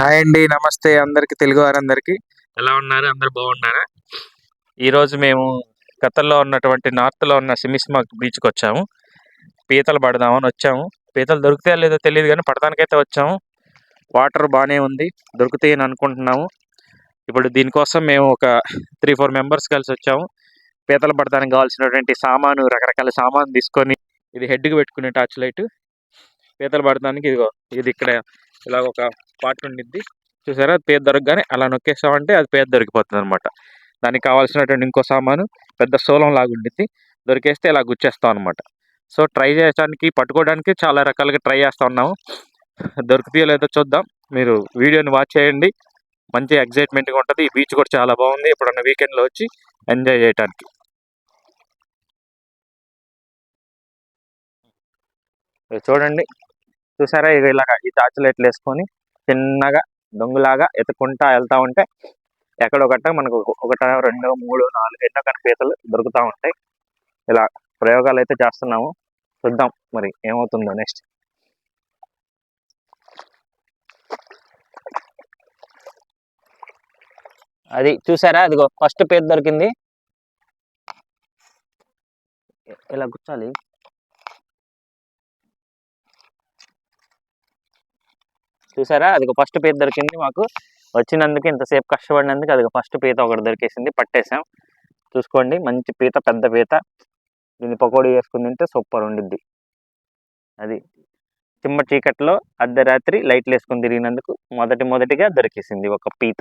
Hi అండి నమస్తే అందరికి తెలుగు వారందరికి. ఎలా ఉన్నారు? అందరు బాగున్నారా? ఈరోజు మేము గతంలో ఉన్నటువంటి నార్త్లో ఉన్న సిమిస్మాక్ బీచ్కి వచ్చాము. పీతలు పడదామని వచ్చాము. పీతలు దొరుకుతాయో లేదో తెలియదు కానీ పడడానికైతే వచ్చాము. వాటర్ బాగానే ఉంది దొరుకుతాయి అని అనుకుంటున్నాము. ఇప్పుడు దీనికోసం మేము ఒక త్రీ ఫోర్ మెంబర్స్ కలిసి వచ్చాము. పీతలు పడడానికి కావాల్సినటువంటి సామాను రకరకాల సామాను తీసుకొని ఇది హెడ్కి పెట్టుకునే టార్చ్ లైట్. పీతలు పడడానికి ఇదిగో ఇది ఇక్కడ ఇలా ఒక పార్ట్ ఉండిద్ది. చూసారా? పేద దొరకగానే అలా నొక్కేసామంటే అది పేద దొరికిపోతుంది అనమాట దానికి కావాల్సినటువంటి ఇంకో సామాను పెద్ద సోలం లాగా ఉండిద్ది. దొరికేస్తే ఇలా గుచ్చేస్తాం అనమాట సో ట్రై చేయడానికి పట్టుకోవడానికి చాలా రకాలుగా ట్రై చేస్తూ ఉన్నాము. దొరుకుతాయో లేదో చూద్దాం. మీరు వీడియోని వాచ్ చేయండి. మంచి ఎగ్జైట్మెంట్గా ఉంటుంది. ఈ బీచ్ కూడా చాలా బాగుంది. ఎప్పుడన్నా వీకెండ్లో వచ్చి ఎంజాయ్ చేయడానికి చూడండి. చూసారా? ఇక ఇలాగ ఈ చాచులెట్లు వేసుకొని చిన్నగా దొంగలాగా ఎత్తుకుంటా వెళ్తా ఉంటే ఎక్కడొకట ఒకట మనకు ఒకట రెండు మూడు నాలుగు ఎన్నో కానీ దొరుకుతూ ఉంటాయి. ఇలా ప్రయోగాలు అయితే చేస్తున్నాము. చూద్దాం మరి ఏమవుతుందో నెక్స్ట్ అది చూసారా? అదిగో ఫస్ట్ పేరు దొరికింది. ఇలా కూర్చోాలి చూసారా? అది ఫస్ట్ పీత దొరికింది మాకు. వచ్చినందుకు ఇంతసేపు కష్టపడినందుకు అది ఫస్ట్ పీత ఒకటి దొరికేసింది. పట్టేసాం చూసుకోండి. మంచి పీత పెద్ద పీత. దీన్ని పకోడీ వేసుకుని తింటే సూపర్ ఉండిద్ది. అది చిమ్మ చీకట్లో అర్ధరాత్రి లైట్లు వేసుకుని తిరిగినందుకు మొదటి మొదటిగా దొరికేసింది ఒక పీత.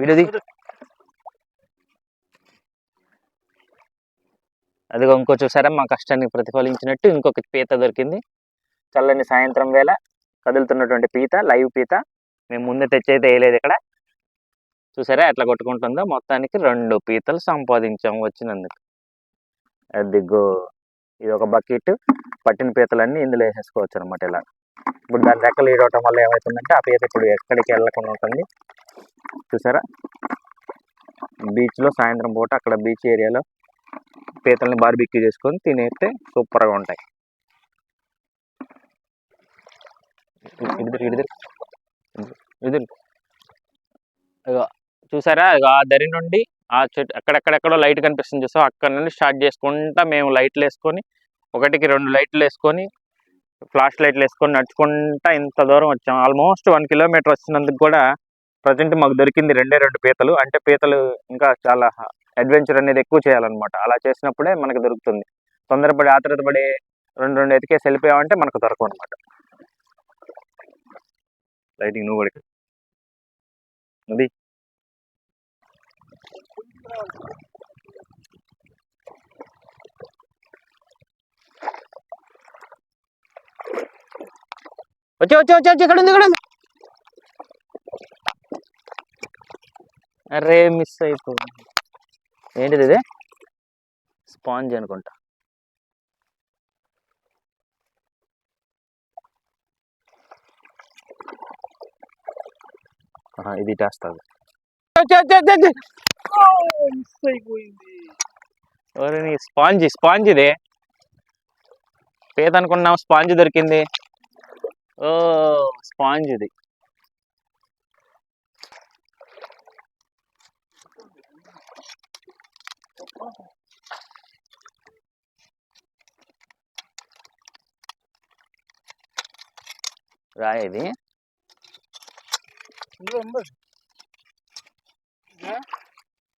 వీడియోది. అదిగో ఇంకో చూసారా? మా కష్టానికి ప్రతిఫలించినట్టు ఇంకొక పీత దొరికింది. చల్లని సాయంత్రం వేళ కదులుతున్నటువంటి పీత లైవ్ పీత మేము ముందు తెచ్చైతే వేయలేదు ఇక్కడ. చూసారా? ఎట్లా కొట్టుకుంటుందో? మొత్తానికి రెండు పీతలు సంపాదించాము వచ్చినందుకు. అదిగో ఇది ఒక బకెట్. పట్టిన పీతలన్నీ ఇందులో వేసేసుకోవచ్చు అనమాట ఇలా. ఇప్పుడు దాని రెక్కలు ఈడవటం వల్ల ఏమవుతుందంటే ఆ పీత ఇప్పుడు ఎక్కడికి వెళ్ళకుండా ఉంటుంది. చూసారా? బీచ్లో సాయంత్రం పూట అక్కడ బీచ్ ఏరియాలో పీతల్ని బార్బిక్యూ చేసుకొని తినేస్తే సూపర్గా ఉంటాయి. ఇడిదిరు ఇడిదిరు ఇదిరు చూసారా? ఇగో ఆ దరి నుండి ఆ చెట్టు అక్కడెక్కడెక్కడో లైట్ కనిపిస్తుంది చూసాం అక్కడ నుండి స్టార్ట్ చేసుకుంటా మేము లైట్లు వేసుకొని ఒకటికి రెండు లైట్లు వేసుకొని ఫ్లాష్ లైట్లు వేసుకొని నడుచుకుంటా ఇంత దూరం వచ్చాం. ఆల్మోస్ట్ వన్ కిలోమీటర్ వచ్చినందుకు కూడా ప్రజెంట్ మాకు దొరికింది రెండే రెండు పీతలు. అంటే పీతలు ఇంకా చాలా అడ్వెంచర్ అనేది ఎక్కువ చేయాలన్నమాట. అలా చేసినప్పుడే మనకు దొరుకుతుంది. తొందరపడి ఆతృతపడి రెండు రెండు ఎతికేసి వెళ్ళిపోయామంటే మనకు దొరకవు అనమాట లైటింగ్ నువ్వు కూడా అది. వచ్చి వచ్చి వచ్చి వచ్చి ఇక్కడ ఉంది ఇక్కడ అరే మిస్ అయిపోయింది. ఏంటిది ఇది? స్పాంజ్ అనుకుంటా. ఇది టేస్తుంది నీ స్పాంజ్ స్పాంజ్ ఇది. పేద అనుకున్నాం స్పాంజ్ దొరికింది. ఓ స్పాంజ్ ఇది. రాయి ఇది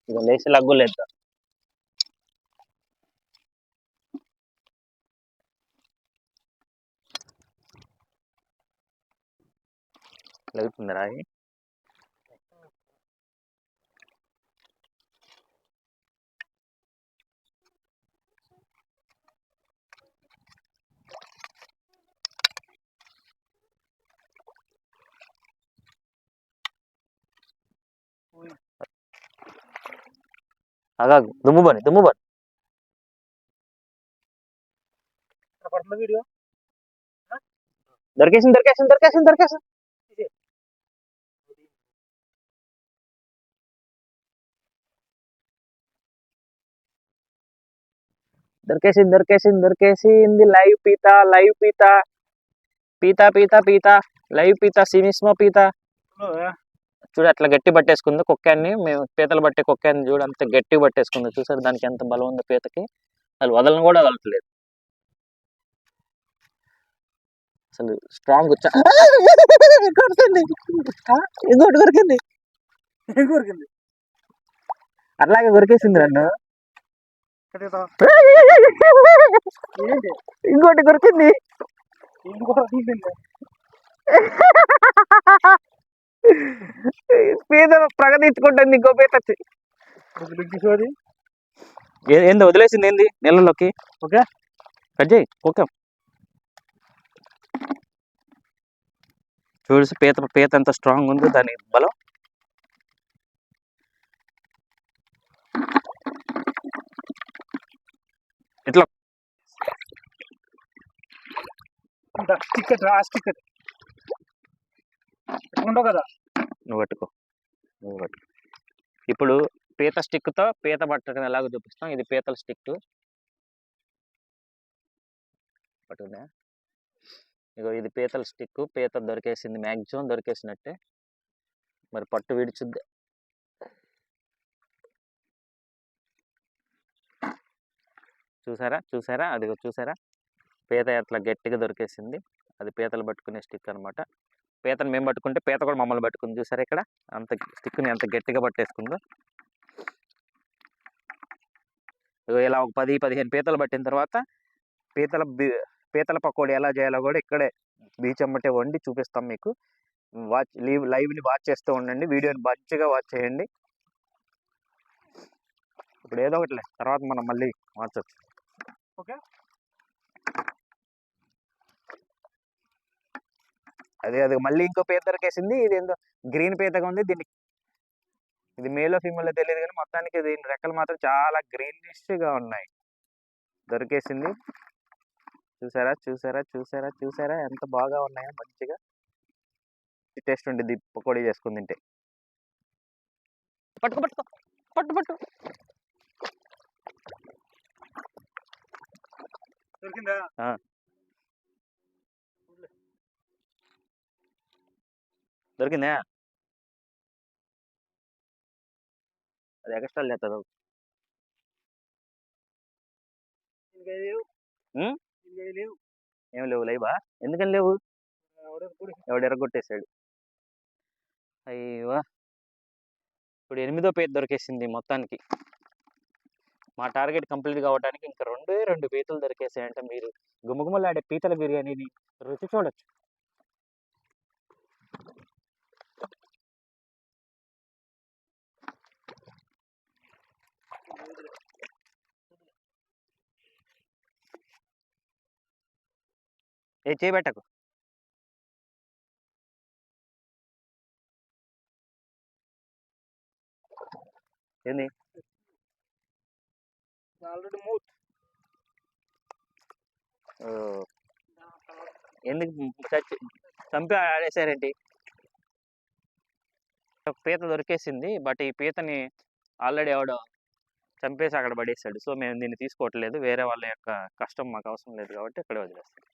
ఇక లేచి లగ్గులేదు లగుతుంది రాయి? ఆగాగు దుమ్ము బని దుమ్ము బని వీడియో దొరికేసింది దొరికేసింది దొరికేసింది దొరికేసింది దొరికేసింది దొరికేసింది దొరికేసింది లైవ్ పీత లైవ్ పీత పీత పీత పీత లైవ్ పీత సినిస్మా పీత చూడు అట్లా గట్టి పట్టేసుకుంది కుక్కాన్ని. మేము పీతలు పట్టే కుక్కాన్ని చూడు అంత గట్టి పట్టేసుకుంది. చూసారు దానికి ఎంత బలం ఉందో పీతకి. అసలు వదలను కూడా వదలట్లేదు. అసలు స్ట్రాంగ్ కొరికింది ఇంకోటి కొరికింది. కొరికింది. అట్లాగే కొరికేసింది నన్ను. ఏంటి? ఇంకోటి కొరికింది. ఇంకో పీత ప్రగతించుకుంటుంది ఇంకో చూది ఏ- ఏంది వదిలేసింది ఏంది? నీళ్ళలోకి. ఓకే. కట్ చేయి ఓకే చూసి పీత పీత ఎంత స్ట్రాంగ్ ఉందో దాని బలం. ఇట్లా. టికెట్ ఆ టికెట్ ఉండవు కదా? నువ్వు పట్టుకో. నువ్వు పట్టుకో. ఇప్పుడు పీత స్టిక్తో పీత పట్టడం ఎలాగో చూపిస్తాం. ఇది పీతల స్టిక్ పట్టుకుందా ఇగో ఇది పీతల స్టిక్ పీత దొరికేసింది మ్యాక్సిమం దొరికేసినట్టే. మరి పట్టు విడిచుద్ది. చూసారా? చూసారా? అదిగో చూసారా? పీత ఎట్లా గట్టిగా దొరికేసింది. అది పీతలు పట్టుకునే స్టిక్ అనమాట పీతను మేము పట్టుకుంటే పీత కూడా మమ్మల్ని పట్టుకుంది. చూసారా ఇక్కడ? అంత స్టిక్ని ఎంత గట్టిగా పట్టేసుకుందో. ఇలా ఒక పది పదిహేను పీతలు పట్టిన తర్వాత పీతల పీతల పకోడీ ఎలా చేయాలో కూడా ఇక్కడే బీచ్ అమ్మటే వండి చూపిస్తాం మీకు. వాచ్ లీవ్ లైవ్ని వాచ్ చేస్తూ ఉండండి. వీడియోని మంచిగా వాచ్ చేయండి. ఇప్పుడు ఏదో ఒకటిలే తర్వాత మనం మళ్ళీ మార్చొచ్చు ఓకే. అదే అది మళ్ళీ ఇంకో పీత దొరికేసింది. ఇది ఏందో గ్రీన్ పీతగా ఉంది. దీన్ని ఇది మేలో ఫీమేలో తెలియదు కానీ మొత్తానికి దీని రెక్కలు మాత్రం చాలా గ్రీనిష్గా ఉన్నాయి. దొరికేసింది. చూసారా? చూసారా? చూసారా? చూసారా? ఎంత బాగా ఉన్నాయో మంచిగా. టేస్ట్ ఉంటుంది పకోడీ చేసుకుని తింటే. పట్టుకో పట్టుకో పట్టు పట్టు. దొరికిందా? దొరికిందా? అది ఎక్స్ట్రా లేవు. ఏం లేవు లేవా? ఎందుకని లేవు? ఎవడో ఎరగొట్టేశాడు అయ్యో! ఇప్పుడు ఎనిమిదో పేరు దొరికేసింది మొత్తానికి. మా టార్గెట్ కంప్లీట్ కావడానికి ఇంకా రెండే రెండు పీతలు దొరికేసాయంటే మీరు గుమగుమలాడే పీతల బిర్యానీని రుచి చూడొచ్చు. ఏ చేయబెట్టకు ఏంది? ఆల్రెడీ మూత్. ఓ, ఎందుకు చచ్చి చంపి ఆడేశారేంటి? ఒక పీత దొరికేసింది బట్ ఈ పీతని ఆల్రెడీ ఎవడో చంపేసి అక్కడ పడేసాడు. సో మేము దీన్ని తీసుకోవట్లేదు. వేరే వాళ్ళ యొక్క కష్టం మాకు అవసరం లేదు కాబట్టి ఇక్కడ వదిలేస్తాం.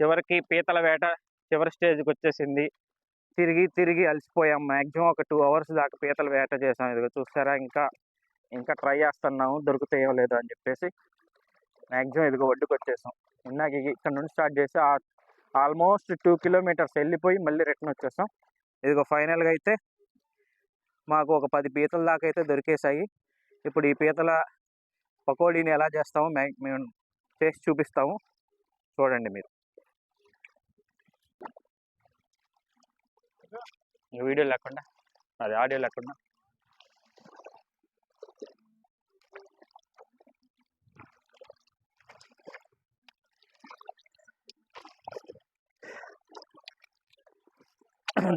చివరికి పీతల వేట చివరి స్టేజ్కి వచ్చేసింది. తిరిగి తిరిగి అలసిపోయాం. మ్యాక్సిమం ఒక టూ అవర్స్ దాకా పీతల వేట చేసాం ఇదిగో చూస్తారా ఇంకా ఇంకా ట్రై చేస్తున్నాము. దొరుకుతాయో లేదో అని చెప్పేసి మ్యాక్సిమం ఇదిగో ఒడ్డుకు వచ్చేసాం. ఇందాక ఇక్కడ నుండి స్టార్ట్ చేసి ఆల్మోస్ట్ టూ కిలోమీటర్స్ వెళ్ళిపోయి మళ్ళీ రిటర్న్ వచ్చేసాం. ఇదిగో ఫైనల్గా అయితే మాకు ఒక పది పీతల దాకా అయితే దొరికేసాయి ఇప్పుడు ఈ పీతల పకోడీని ఎలా చేస్తామో మే మేము చేసి చూపిస్తాము. చూడండి మీరు. వీడియో లేకుండా అది ఆడియో లేకుండా.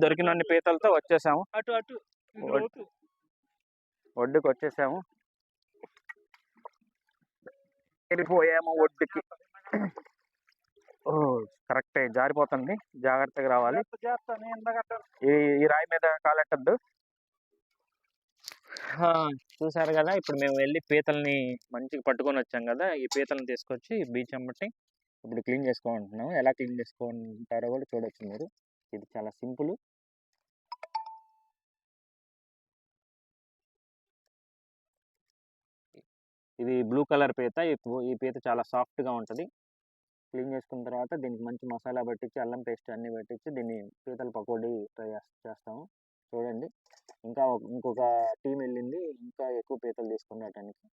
దొరికిన అన్ని పీతలతో వచ్చేసాము. అటు అటు. ఒడ్డుకి వచ్చేసాము వెళ్ళిపోయాము ఒడ్డుకి. కరెక్టే. జారిపోతుంది. జాగ్రత్తగా రావాలి. ఈ ఈ రాయి మీద కాలెట్టద్దు. చూసారు కదా! ఇప్పుడు మేము వెళ్ళి పీతల్ని మంచిగా పట్టుకొని వచ్చాం కదా! ఈ పీతల్ని తీసుకొచ్చి బీచ్ అమ్మటి ఇప్పుడు క్లీన్ చేసుకుంటున్నాం ఎలా క్లీన్ చేసుకుంటారో కూడా చూడొచ్చు మీరు. ఇది చాలా సింపుల్. ఇది బ్లూ కలర్ పీత. ఈ పీత చాలా సాఫ్ట్గా ఉంటది. క్లీన్ చేసుకున్న తర్వాత దీనికి మంచి మసాలా పట్టించి అల్లం పేస్ట్ అన్ని పట్టించి దీన్ని పీతల పకోడీ ట్రై చేస్తాము. చూడండి. ఇంకా ఇంకొక టీం వెళ్ళింది. ఇంకా ఎక్కువ పీతలు తీసుకునేటానికి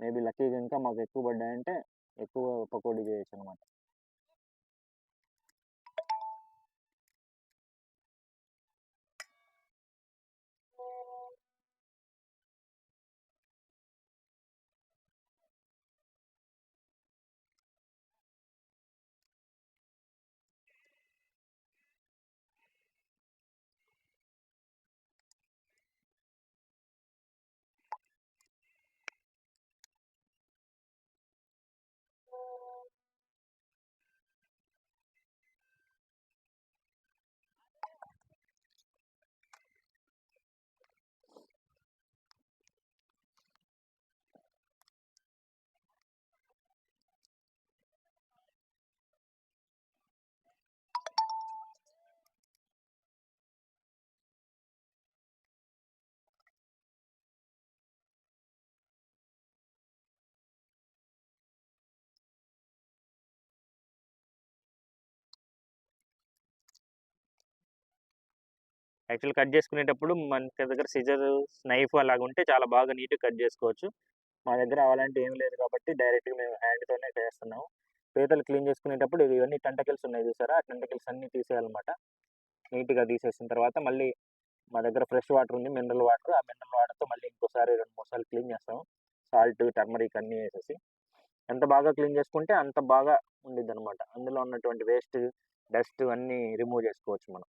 మేబీ లక్కీగా ఇంకా మాకు ఎక్కువ పడ్డాయంటే ఎక్కువ పకోడీ చేయొచ్చు అనమాట యాక్చువల్ కట్ చేసుకునేటప్పుడు మన దగ్గర సిజర్ నైఫ్ అలాగ ఉంటే చాలా బాగా నీట్గా కట్ చేసుకోవచ్చు. మా దగ్గర అలాంటి ఏం లేదు కాబట్టి డైరెక్ట్గా మేము హ్యాండ్తోనే చేస్తున్నాము. పీతలు క్లీన్ చేసుకునేటప్పుడు ఇవన్నీ టెంటకిల్స్ ఉన్నాయి చూసారా? ఆ టెంటకిల్స్ అన్నీ తీసేయాలన్నమాట. నీట్గా తీసేసిన తర్వాత మళ్ళీ మా దగ్గర ఫ్రెష్ వాటర్ ఉంది మినరల్ వాటర్. ఆ మినరల్ వాటర్తో మళ్ళీ ఇంకోసారి రెండు మూడు సార్లు క్లీన్ చేస్తాము. సాల్ట్ టర్మరిక్ అన్నీ వేసేసి. ఎంత బాగా క్లీన్ చేసుకుంటే అంత బాగా ఉండిద్ది అనమాట అందులో ఉన్నటువంటి వేస్ట్ డస్ట్ అన్నీ రిమూవ్ చేసుకోవచ్చు మనం.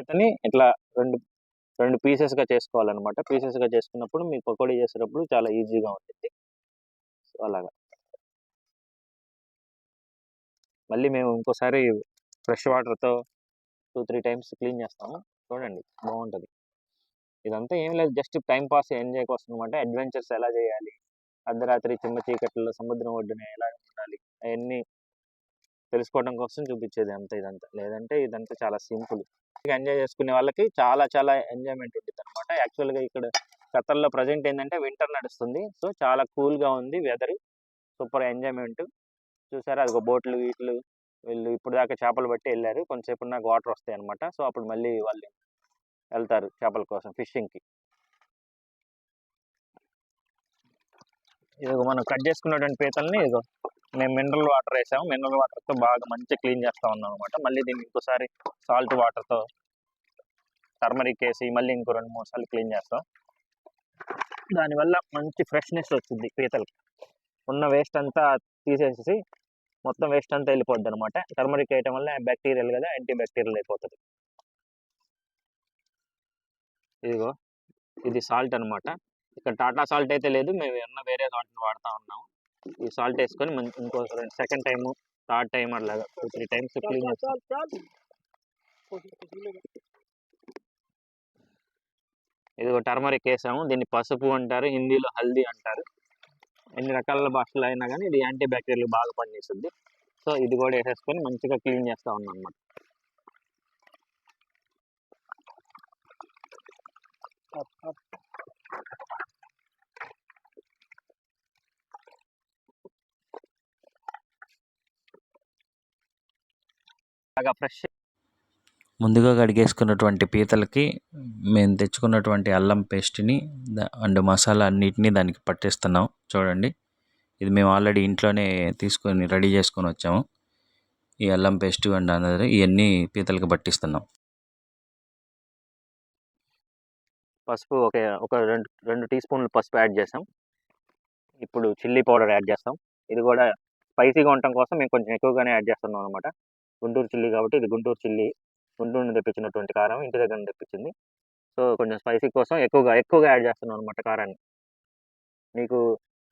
ఇతని ఇట్లా రెండు రెండు పీసెస్గా చేసుకోవాలన్నమాట. పీసెస్గా చేసుకున్నప్పుడు మీకు పకోడీ చేసేటప్పుడు చాలా ఈజీగా ఉంటుంది సో అలాగా. మళ్ళీ మేము ఇంకోసారి ఫ్రెష్ వాటర్తో టూ త్రీ టైమ్స్ క్లీన్ చేస్తాము. చూడండి బాగుంటుంది. ఇదంతా ఏం లేదు జస్ట్ టైం పాస్ ఎంజాయ్ కోసం అనమాట అడ్వెంచర్స్ ఎలా చేయాలి? అర్ధరాత్రి చిమ్మ చీకట్లో సముద్రం ఒడ్డున ఎలా ఉండాలి? అవన్నీ తెలుసుకోవడం కోసం చూపించేది అంతా ఇదంతా. లేదంటే ఇదంతా చాలా సింపుల్. ఎంజాయ్ చేసుకునే వాళ్ళకి చాలా చాలా ఎంజాయ్మెంట్ ఉంటుంది అనమాట యాక్చువల్గా ఇక్కడ ఖతర్లో ప్రజెంట్ ఏంటంటే వింటర్ నడుస్తుంది. సో చాలా కూల్గా ఉంది వెదర్. Super enjoyment. చూసారా? అది బోట్లు వీట్లు వీళ్ళు ఇప్పుడు దాకా చేపలు పట్టి వెళ్ళారు కొంతసేపు నాకు వాటర్ వస్తాయి అనమాట సో అప్పుడు మళ్ళీ వాళ్ళు వెళ్తారు చేపల కోసం ఫిషింగ్కి. ఇదిగో మనం కట్ చేసుకున్నటువంటి పీతల్ని ఇదిగో మేము మినరల్ వాటర్ వేసాము. మినరల్ వాటర్తో బాగా మంచిగా క్లీన్ చేస్తూ ఉన్నాం అనమాట మళ్ళీ దీన్ని ఇంకోసారి సాల్ట్ వాటర్తో టర్మరిక్ వేసి మళ్ళీ ఇంకో రెండు మూడు సార్లు క్లీన్ చేస్తాం. దానివల్ల మంచి ఫ్రెష్నెస్ వస్తుంది పీతలకి. ఉన్న వేస్ట్ అంతా తీసేసి మొత్తం వేస్ట్ అంతా వెళ్ళిపోద్ది అనమాట టర్మరిక్ వేయటం వల్ల బ్యాక్టీరియల్ కదా యాంటీ బ్యాక్టీరియల్ అయిపోతుంది. ఇదిగో ఇది సాల్ట్ అనమాట ఇక్కడ టాటా సాల్ట్ అయితే లేదు మేము ఉన్న వేరే సాల్ట్ వాడుతూ ఉన్నాము. ఈ సాల్ట్ వేసుకొని ఇంకో సెకండ్ టైం థర్డ్ టైం అట్లాగా టూ త్రీ టైమ్స్ క్లీన్ కొంచెం ఇదిగో టర్మరిక్ వేసాము. దీన్ని పసుపు అంటారు హిందీలో హల్దీ అంటారు. ఎన్ని రకాల భాషలు అయినా కానీ ఇది యాంటీ బ్యాక్టీరియల్ బాగా పనిచేస్తుంది. సో ఇది కూడా వేసేసుకొని మంచిగా క్లీన్ చేస్తా ఉన్నాం అన్నమాట. Up up. బాగా ఫ్రెష్ ముందుగా కడిగేసుకున్నటువంటి పీతలకి మేము తెచ్చుకున్నటువంటి అల్లం పేస్ట్ని అండ్ మసాలా అన్నిటినీ దానికి పట్టిస్తున్నాం. చూడండి. ఇది మేము ఆల్రెడీ ఇంట్లోనే తీసుకొని రెడీ చేసుకొని వచ్చాము. ఈ అల్లం పేస్ట్ అండ్ అనేది ఇవన్నీ పీతలకి పట్టిస్తున్నాం. పసుపు ఒక ఒక రెండు రెండు టీ స్పూన్లు పసుపు యాడ్ చేసాం. ఇప్పుడు చిల్లీ పౌడర్ యాడ్ చేస్తాం. ఇది కూడా స్పైసీగా ఉండటం కోసం మేము కొంచెం ఎక్కువగానే యాడ్ చేస్తున్నాం అనమాట గుంటూరు చిల్లి కాబట్టి ఇది గుంటూరు చిల్లి గుంటూరు నుండి తెప్పించినటువంటి కారం ఇంటి దగ్గర నుండి తెప్పించింది. సో కొంచెం స్పైసీ కోసం ఎక్కువగా ఎక్కువగా యాడ్ చేస్తున్నాం అనమాట కారాన్ని. మీకు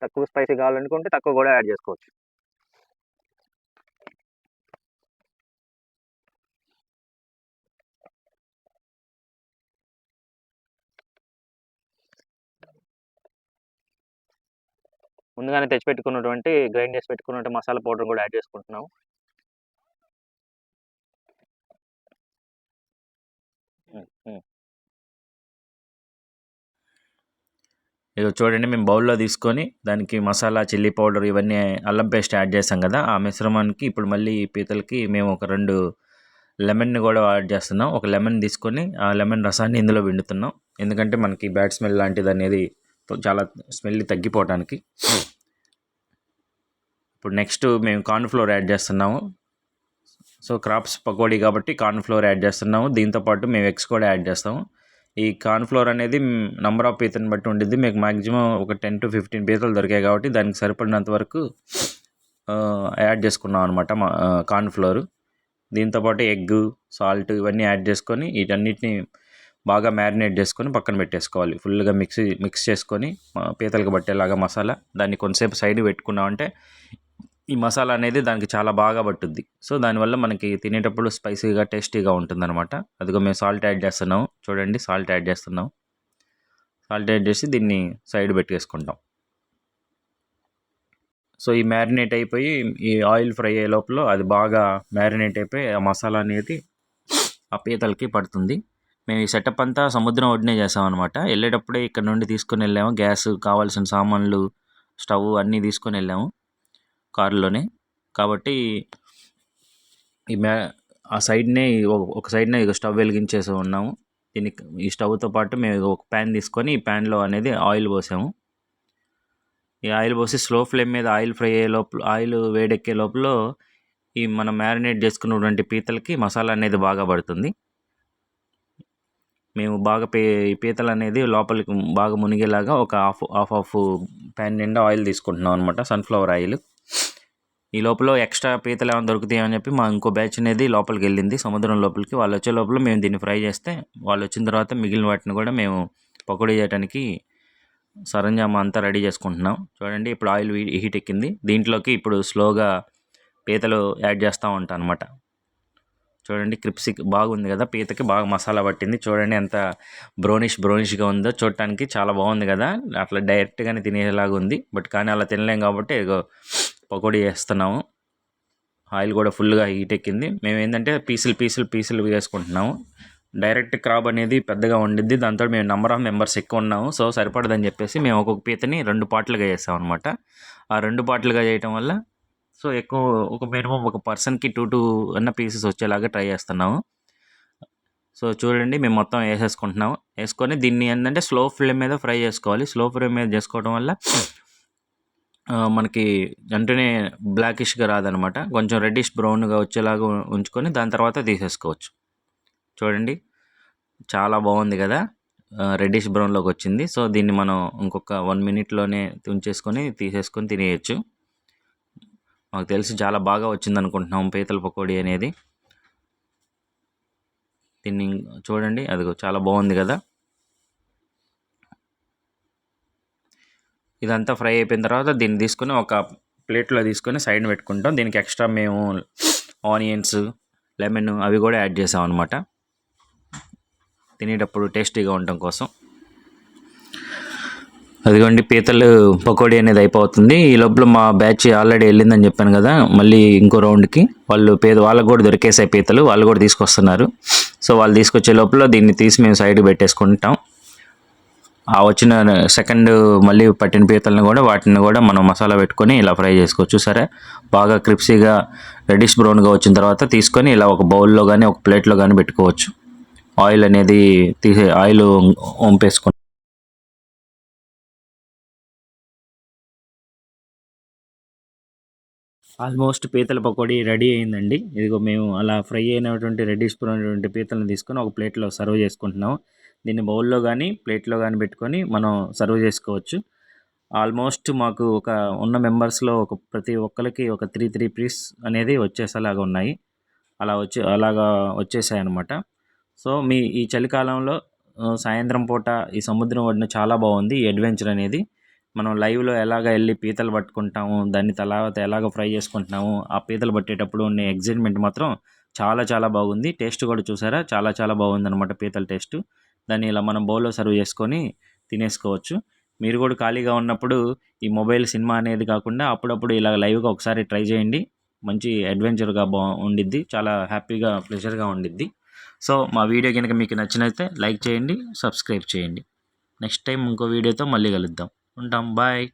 తక్కువ స్పైసీ కావాలనుకుంటే తక్కువ కూడా యాడ్ చేసుకోవచ్చు. ముందుగానే తెచ్చిపెట్టుకున్నటువంటి గ్రైండ్ చేసి పెట్టుకున్నటువంటి మసాలా పౌడర్ కూడా యాడ్ చేసుకుంటున్నాము. ఇక చూడండి మేము బౌల్లో తీసుకొని దానికి మసాలా చిల్లీ పౌడర్ ఇవన్నీ అల్లం పేస్ట్ యాడ్ చేసాం కదా ఆ మిశ్రమానికి ఇప్పుడు మళ్ళీ పీతలకి మేము ఒక రెండు లెమన్ని కూడా యాడ్ చేస్తున్నాం. ఒక లెమన్ తీసుకొని ఆ లెమన్ రసాన్ని ఇందులో పిండుతున్నాం. ఎందుకంటే మనకి బ్యాడ్ స్మెల్ లాంటిది అనేది చాలా స్మెల్ తగ్గిపోవడానికి ఇప్పుడు నెక్స్ట్ మేము కార్న్ ఫ్లోర్ యాడ్ చేస్తున్నాము. సో క్రాప్స్ పకోడీ కాబట్టి కార్న్ఫ్లోర్ యాడ్ చేస్తున్నాము. దీంతోపాటు మేము ఎగ్స్ కూడా యాడ్ చేస్తాము. ఈ కార్న్ ఫ్లోర్ అనేది నంబర్ ఆఫ్ పీతని బట్టి ఉండిద్ది. మీకు మాక్సిమం ఒక టెన్ టు ఫిఫ్టీన్ పీతలు దొరికాయి కాబట్టి దానికి సరిపడినంత వరకు యాడ్ చేసుకున్నాం అనమాట కార్న్ ఫ్లోర్ దీంతోపాటు ఎగ్ సాల్ట్ ఇవన్నీ యాడ్ చేసుకొని వీటన్నిటిని బాగా మ్యారినేట్ చేసుకొని పక్కన పెట్టేసుకోవాలి. ఫుల్గా మిక్స్ మిక్స్ చేసుకొని పీతలకు పట్టేలాగా మసాలా. దాన్ని కొంతసేపు సైడ్ పెట్టుకున్నామంటే ఈ మసాలా అనేది దానికి చాలా బాగా పట్టుద్ది. సో దానివల్ల మనకి తినేటప్పుడు స్పైసీగా టేస్టీగా ఉంటుందన్నమాట. అదిగో మేము సాల్ట్ యాడ్ చేస్తున్నాం. చూడండి సాల్ట్ యాడ్ చేస్తున్నాం. సాల్ట్ యాడ్ చేసి దీన్ని సైడ్ పెట్టేసుకుంటాం. సో ఈ మ్యారినేట్ అయిపోయి ఈ ఆయిల్ ఫ్రై అయ్యే లోపల అది బాగా మ్యారినేట్ అయిపోయి ఆ మసాలా అనేది ఆ పీతలకి పడుతుంది. మేము ఈ సెటప్ అంతా సముద్రం ఒడ్డునే చేసామన్నమాట. వెళ్ళేటప్పుడే ఇక్కడ నుండి తీసుకుని వెళ్ళాము. గ్యాస్ కావాల్సిన సామాన్లు స్టవ్ అన్నీ తీసుకొని వెళ్ళాము. కారులోనే. కాబట్టి ఈ మ్యా ఆ సైడ్నే ఒక- సైడ్నే ఇక స్టవ్ వెలిగించేసి ఉన్నాము. దీనికి ఈ స్టవ్తో పాటు మేము ఒక ప్యాన్ తీసుకొని ఈ ప్యాన్లో అనేది ఆయిల్ పోసాము. ఈ ఆయిల్ పోసి స్లో ఫ్లేమ్ మీద ఆయిల్ ఫ్రై అయ్యే లోపల ఆయిల్ వేడెక్కే లోపల ఈ మనం మ్యారినేట్ చేసుకున్నటువంటి పీతలకి మసాలా అనేది బాగా పడుతుంది. మేము బాగా పే ఈ పీతలు అనేది లోపలికి బాగా మునిగేలాగా ఒక హాఫ్ హాఫ్ హాఫ్ ప్యాన్ నిండా ఆయిల్ తీసుకుంటున్నాం అనమాట సన్ఫ్లవర్ ఆయిల్. ఈ లోపల ఎక్స్ట్రా పీతలు ఏమైనా దొరుకుతాయని చెప్పి మా ఇంకో బ్యాచ్ అనేది లోపలికి వెళ్ళింది. సముద్రం లోపలికి. వాళ్ళు వచ్చే లోపల మేము దీన్ని ఫ్రై చేస్తే వాళ్ళు వచ్చిన తర్వాత మిగిలిన వాటిని కూడా మేము పకోడీ చేయడానికి సరంజామా అంతా రెడీ చేసుకుంటున్నాం. చూడండి ఇప్పుడు ఆయిల్ హీట్ ఎక్కింది. దీంట్లోకి ఇప్పుడు స్లోగా పీతలు యాడ్ చేస్తూ ఉంటాం అనమాట చూడండి క్రిప్సీ బాగుంది కదా. పీతకి బాగా మసాలా పట్టింది. చూడండి ఎంత బ్రౌనిష్ బ్రౌనిష్గా ఉందో చూడటానికి చాలా బాగుంది కదా. అట్లా డైరెక్ట్గానే తినేలాగా ఉంది. బట్ కానీ అలా తినలేం కాబట్టి పకోడీ వేస్తున్నాము ఆయిల్ కూడా ఫుల్గా హీట్ ఎక్కింది. మేము ఏంటంటే పీసులు పీసులు పీసులు వేసుకుంటున్నాము. డైరెక్ట్ క్రాబ్ అనేది పెద్దగా ఉండిద్ది దాంతో మేము నెంబర్ ఆఫ్ మెంబర్స్ ఎక్కువ ఉన్నాము. సో సరిపడదని చెప్పేసి మేము ఒక్కొక్క పీతని రెండు పాటలుగా చేసాం అనమాట ఆ రెండు పాటలుగా చేయటం వల్ల సో ఎక్కువ ఒక మినిమం ఒక పర్సన్కి టూ టూ అన్న పీసెస్ వచ్చేలాగా ట్రై చేస్తున్నాము. సో చూడండి మేము మొత్తం వేసేసుకుంటున్నాము. వేసుకొని దీన్ని ఏంటంటే స్లో ఫ్లేమ్ మీద ఫ్రై చేసుకోవాలి. స్లో ఫ్లేమ్ మీద చేసుకోవడం వల్ల మనకి వెంటనే బ్లాకిష్గా రాదనమాట. కొంచెం రెడ్డిష్ బ్రౌన్గా వచ్చేలాగా ఉంచుకొని దాని తర్వాత తీసేసుకోవచ్చు. చూడండి. చాలా బాగుంది కదా? రెడ్డిష్ బ్రౌన్లోకి వచ్చింది. సో దీన్ని మనం ఇంకొక వన్ మినిట్లోనే ఉంచేసుకొని తీసేసుకొని తినేయచ్చు. మాకు తెలిసి చాలా బాగా వచ్చింది అనుకుంటున్నాం పీతల పకోడీ అనేది. దీన్ని చూడండి. అదిగో చాలా బాగుంది కదా? ఇదంతా ఫ్రై అయిపోయిన తర్వాత దీన్ని తీసుకొని ఒక ప్లేట్లో తీసుకొని సైడ్ పెట్టుకుంటాం. దీనికి ఎక్స్ట్రా మేము ఆనియన్స్ లెమన్ అవి కూడా యాడ్ చేసాం అనమాట తినేటప్పుడు టేస్టీగా ఉండటం కోసం. అదిగోండి పీతలు పకోడీ అనేది అయిపోతుంది. ఈ లోపల మా బ్యాచ్ ఆల్రెడీ వెళ్ళిందని చెప్పాను కదా మళ్ళీ ఇంకో రౌండ్కి. వాళ్ళు పేద వాళ్ళకు కూడా దొరికేసాయి పీతలు వాళ్ళు కూడా తీసుకొస్తున్నారు. సో వాళ్ళు తీసుకొచ్చే లోపల దీన్ని తీసి మేము సైడ్ పెట్టేసుకుంటాం. ఆ వచ్చిన సెకండ్ మళ్ళీ పట్టిన పీతలను కూడా వాటిని కూడా మనం మసాలా పెట్టుకొని ఇలా ఫ్రై చేసుకోవచ్చు. సరే? బాగా క్రిప్సీగా రెడిష్ బ్రౌన్గా వచ్చిన తర్వాత తీసుకొని ఇలా ఒక బౌల్లో కానీ ఒక ప్లేట్లో కానీ పెట్టుకోవచ్చు. ఆయిల్ అనేది తీసే ఆయిల్ వంపేసుకొని. ఆల్మోస్ట్ పీతల పకోడీ రెడీ అయిందండి. ఇదిగో మేము అలా ఫ్రై అయినటువంటి రెడ్డిష్ బ్రౌన్ పీతలను తీసుకొని ఒక ప్లేట్లో సర్వ్ చేసుకుంటున్నాము. దీన్ని బౌల్లో కానీ ప్లేట్లో కానీ పెట్టుకొని మనం సర్వ్ చేసుకోవచ్చు. ఆల్మోస్ట్ మాకు ఒక ఉన్న మెంబర్స్లో ఒక ప్రతి ఒక్కరికి ఒక త్రీ త్రీ పీస్ అనేది వచ్చేసేలాగా ఉన్నాయి. అలా వచ్చే అలాగా వచ్చేసాయి అనమాట సో మీ ఈ చలికాలంలో సాయంత్రం పూట ఈ సముద్రం ఒడిన చాలా బాగుంది ఈ అడ్వెంచర్ అనేది. మనం లైవ్లో ఎలాగ వెళ్ళి పీతలు పట్టుకుంటాము దాన్ని తర్వాత ఎలాగ ఫ్రై చేసుకుంటున్నాము ఆ పీతలు పట్టేటప్పుడు ఉండే ఎగ్జైట్మెంట్ మాత్రం చాలా చాలా బాగుంది. టేస్ట్ కూడా చూసారా? చాలా చాలా బాగుంది అనమాట పీతల టేస్ట్. దాన్ని ఇలా మనం బౌల్లో సర్వ్ చేసుకొని తినేసుకోవచ్చు. మీరు కూడా ఖాళీగా ఉన్నప్పుడు ఈ మొబైల్ సినిమా అనేది కాకుండా అప్పుడప్పుడు ఇలా లైవ్గా ఒకసారి ట్రై చేయండి. మంచి అడ్వెంచర్గా బా ఉండిద్ది. చాలా హ్యాపీగా ప్లెజర్గా ఉండిద్ది. సో మా వీడియో కనుక మీకు నచ్చినైతే లైక్ చేయండి సబ్స్క్రైబ్ చేయండి. నెక్స్ట్ టైం ఇంకో వీడియోతో మళ్ళీ కలుద్దాం. ఉంటాం. బాయ్.